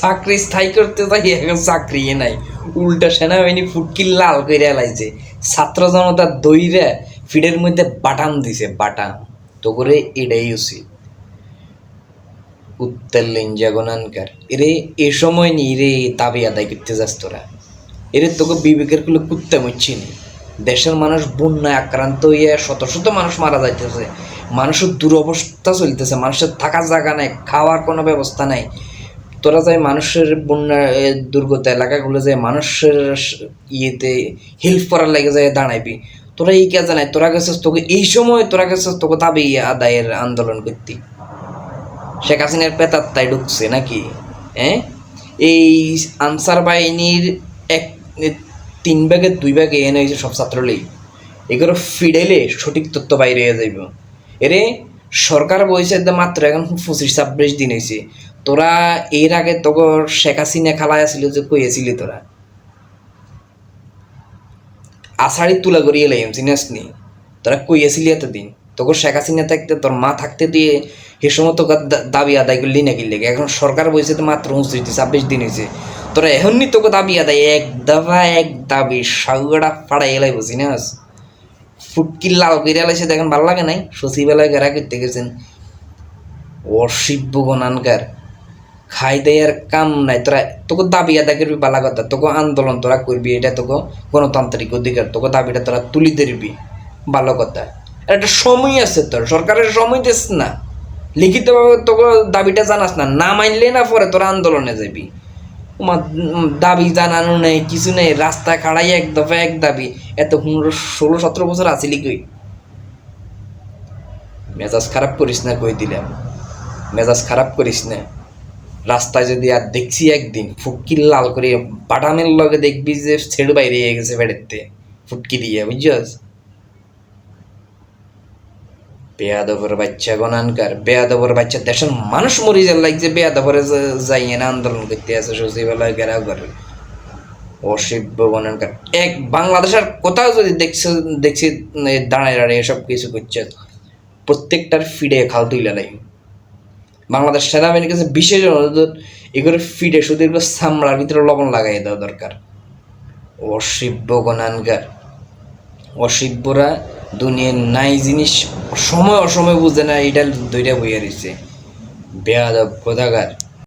চাকরি স্থায়ী করতে যাই এখন চাকরি নাই। উল্টা সেনাবাহিনী ফুটকি লাল করে লাইছে। ছাত্র জনতা দইরা ফিডের মধ্যে বাটাম দিছে, বাটাম। তো করে এটাই উচিত উত্তর লেঞ্জা গনানকার এরে, এ সময় নি রে দাবি আদায় করতে যাস তোরা। এরে, তোকে বিবেকেরগুলো কুত্তে মরছি নি। দেশের মানুষ বন্যায় আক্রান্ত হইয়া শত শত মানুষ মারা যাইতেছে। মানুষের দুরবস্থা চলতেছে, মানুষের থাকার জায়গা নাই, খাওয়ার কোনো ব্যবস্থা নাই। তোরা যাই মানুষের বন্যা দুর্গত এলাকাগুলো যায় মানুষের ইয়েতে হেল্প করার লাগে যায় দাঁড়াইবি, তোরা এই কাজে নাই, তোরা গেছিস তোকে, এই সময় তোরা গেছিস তোকে দাবি আদায়ের আন্দোলন করতে। শেখ হাসিনার তাই ঢুকছে নাকি? হ্যাঁ এই আনসার বাহিনীর এক তিন ভাগের দুই ভাগে এনে হয়েছে সব ছাত্রলেই এগুলো ফিডেলে সঠিক তথ্য বাইরে হয়ে যাইব। এরে সরকার বলছে যে মাত্র এখন পঁচিশ ছাব্বিশ দিন হয়েছে। তোরা এর আগে তোকে শেখ হাসিনা খালায় আসিল যে কইয়াছিলি তোরা? আষাঢ়ি তুলা করিয়ে লাইম চিনাস নি? তোরা কইয়াছিলি এতদিন? তোকে শেখ হাসিনা থাকতে, তোর মা থাকতে দিয়ে সে সময় তোকে দাবি আদায় করলি নাকি লেগে? এখন সরকার বলছে তো মাত্র উনত্রিশ দিন, ছাব্বিশ দিন হয়েছে। তোরা এখনই তোকে দাবি আদায়, এক দাবা এক দাবি, সাগুড়া ফাড়াই এলাই বুঝি না ফুটকি লাল করে এলাইছে দেখেন ভালো লাগে নাই? সচিবালয় গেরা করতে গেছেন। অসিব্য গণানকার খাই দেয় আর কাম নাই। তোরা তোকে দাবি আদা করবি বালা কথা, তোকে আন্দোলন তোরা করবি, এটা তোকে গণতান্ত্রিক অধিকার, তোকে দাবিটা তোরা তুলি ধরবি ভালো কথা। একটা সময় আছে তোর, সরকারের সময় দিস না। লিখিতভাবে তোকে দাবিটা জানাস না না মানলে না পরে তোরা আন্দোলনে যাবি। দাবি জানানো নেই, কিছু নেই, রাস্তা খাড়াই এক দফা এক দাবি। এত পনেরো, ষোলো, সতেরো বছর আসিলি কই? মেজাজ খারাপ করিস না, কই দিলাম। মেজাজ খারাপ করিস না। রাস্তায় যদি আর দেখছি একদিন, ফুটকি লাল করে বাটামের লগে দেখবি যে ছেড়ে বাইরে গেছে বেড়েতে। ফুটকি দিয়ে, বুঝছস? বেয়াদবর বাচ্চা গণানকার বেয়াদবর বাচ্চা দেশের মানুষ মরি যার লাগছে, বেয়াদবরে যাই না আন্দোলন করতে আছে, সচিবালয় ঘেরাও করে। অসিব্য গণানকার এক বাংলাদেশের কোথাও যদি দেখছে, দেখছি দাঁড়ায় দাঁড়িয়ে সব কিছু করছে, প্রত্যেকটার ফিডে খাল তুইলা নাই। বাংলাদেশ সেনাবাহিনীর কাছে বিশেষ অনুরোধ এগুলো ফিডে শুধু এগুলো সামড়ার ভিতরে লবণ লাগাই দেওয়া দরকার। অসিব্য গণানকার অসিব্যরা দুনিয়ার নাই জিনিস সময় অসময় বুঝে না এটা দুইটা বইয়া রয়েছে বেয়াদব কোথাকার